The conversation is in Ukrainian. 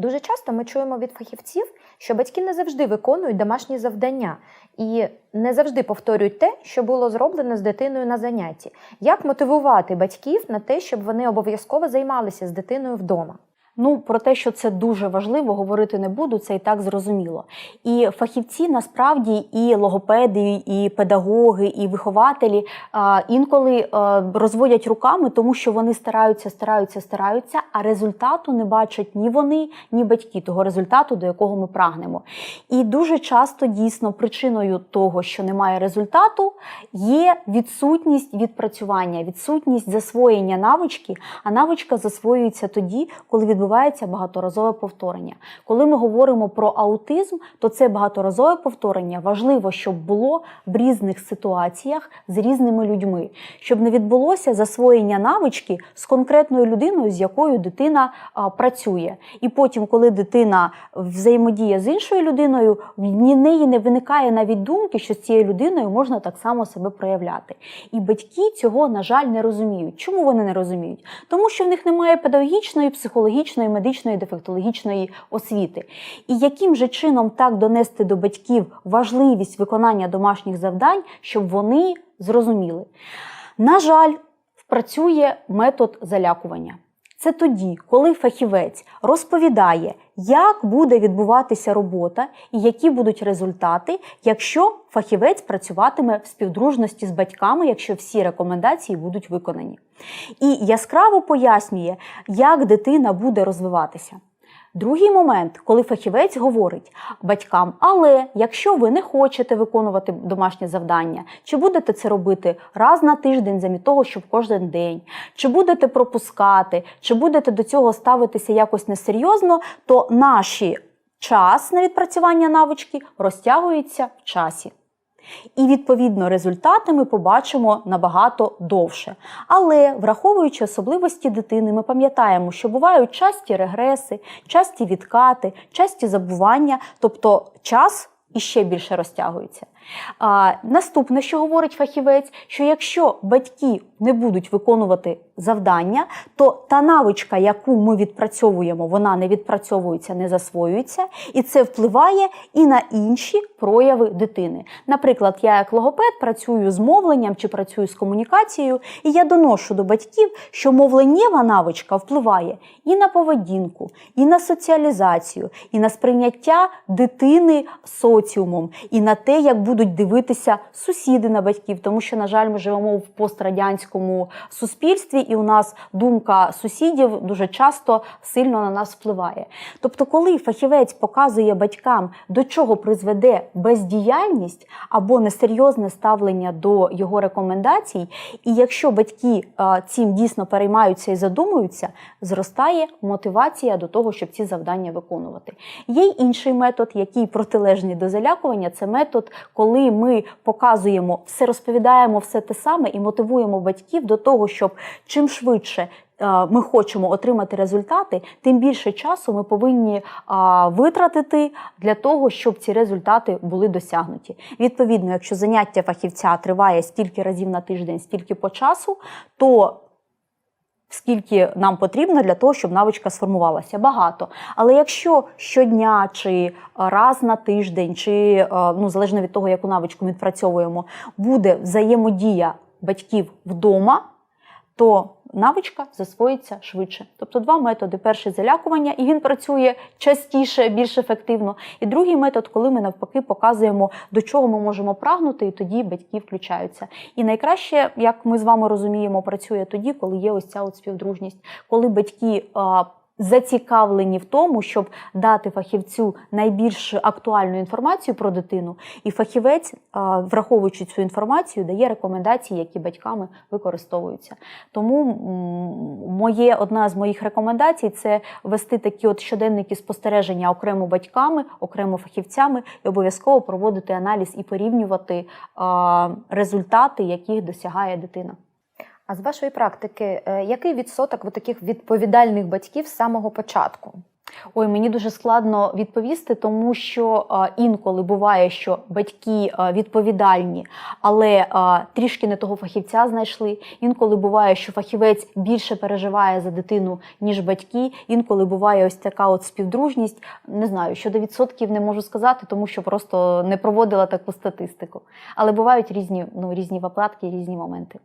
Дуже часто ми чуємо від фахівців, що батьки не завжди виконують домашні завдання і не завжди повторюють те, що було зроблено з дитиною на занятті. Як мотивувати батьків на те, щоб вони обов'язково займалися з дитиною вдома? Ну, про те, що це дуже важливо, говорити не буду, це і так зрозуміло. І фахівці насправді і логопеди, і педагоги, і вихователі а, інколи а, розводять руками, тому що вони стараються, стараються, стараються, а результату не бачать ні вони, ні батьки того результату, до якого ми прагнемо. І дуже часто дійсно причиною того, що немає результату, є відсутність відпрацювання, відсутність засвоєння навички, а навичка засвоюється тоді, коли відбувається багаторазове повторення. Коли ми говоримо про аутизм, то це багаторазове повторення важливо, щоб було в різних ситуаціях з різними людьми, щоб не відбулося засвоєння навички з конкретною людиною, з якою дитина а, працює. І потім, коли дитина взаємодіє з іншою людиною, в неї не виникає навіть думки, що з цією людиною можна так само себе проявляти. І батьки цього, на жаль, не розуміють. Чому вони не розуміють? Тому що в них немає педагогічної, психологічної, медичної, дефектологічної освіти. І яким же чином так донести до батьків важливість виконання домашніх завдань, щоб вони зрозуміли? На жаль, працює метод залякування. Це тоді, коли фахівець розповідає, як буде відбуватися робота і які будуть результати, якщо фахівець працюватиме в співдружності з батьками, якщо всі рекомендації будуть виконані. І яскраво пояснює, як дитина буде розвиватися. Другий момент, коли фахівець говорить батькам, але якщо ви не хочете виконувати домашнє завдання, чи будете це робити раз на тиждень, замість того, щоб кожен день, чи будете пропускати, чи будете до цього ставитися якось несерйозно, то наші час на відпрацювання навички розтягується в часі. І, відповідно, результати ми побачимо набагато довше. Але, враховуючи особливості дитини, ми пам'ятаємо, що бувають часті регреси, часті відкати, часті забування, тобто час іще більше розтягується. А, Наступне, що говорить фахівець, що якщо батьки не будуть виконувати завдання, то та навичка, яку ми відпрацьовуємо, вона не відпрацьовується, не засвоюється, і це впливає і на інші прояви дитини. Наприклад, я як логопед працюю з мовленням чи працюю з комунікацією, і я доношу до батьків, що мовленнєва навичка впливає і на поведінку, і на соціалізацію, і на сприйняття дитини соціумом, і на те, як будуть дивитися сусіди на батьків, тому що, на жаль, ми живемо в пострадянському суспільстві, і у нас думка сусідів дуже часто сильно на нас впливає. Тобто, коли фахівець показує батькам, до чого призведе бездіяльність або несерйозне ставлення до його рекомендацій, і якщо батьки цим дійсно переймаються і задумуються, зростає мотивація до того, щоб ці завдання виконувати. Є й інший метод, який протилежний до залякування, це метод, коли ми показуємо все, розповідаємо все те саме і мотивуємо батьків до того, щоб чим швидше. е, Ми хочемо отримати результати, тим більше часу ми повинні а, витратити для того, щоб ці результати були досягнуті. Відповідно, якщо заняття фахівця триває стільки разів на тиждень, стільки по часу, то скільки нам потрібно для того, щоб навичка сформувалася. Багато. Але якщо щодня чи раз на тиждень, чи е, ну, залежно від того, яку навичку відпрацьовуємо, буде взаємодія батьків вдома, то навичка засвоїться швидше. Тобто два методи: перший залякування, і він працює частіше, більш ефективно. І другий метод, коли ми навпаки показуємо, до чого ми можемо прагнути, і тоді батьки включаються. І найкраще, як ми з вами розуміємо, працює тоді, коли є ось ця от співдружність, коли батьки. Зацікавлені в тому, щоб дати фахівцю найбільш актуальну інформацію про дитину, і фахівець, враховуючи цю інформацію, дає рекомендації, які батьками використовуються. Тому моє одна з моїх рекомендацій це вести такі от щоденники спостереження окремо батьками, окремо фахівцями, і обов'язково проводити аналіз і порівнювати результати, яких досягає дитина. А з вашої практики, е, який відсоток таких відповідальних батьків з самого початку? Ой, мені дуже складно відповісти, тому що інколи буває, що батьки відповідальні, але трішки не того фахівця знайшли. Інколи буває, що фахівець більше переживає за дитину, ніж батьки. Інколи буває ось така от співдружність. Не знаю, щодо відсотків не можу сказати, тому що просто не проводила таку статистику. Але бувають різні, ну, різні випадки, різні моменти.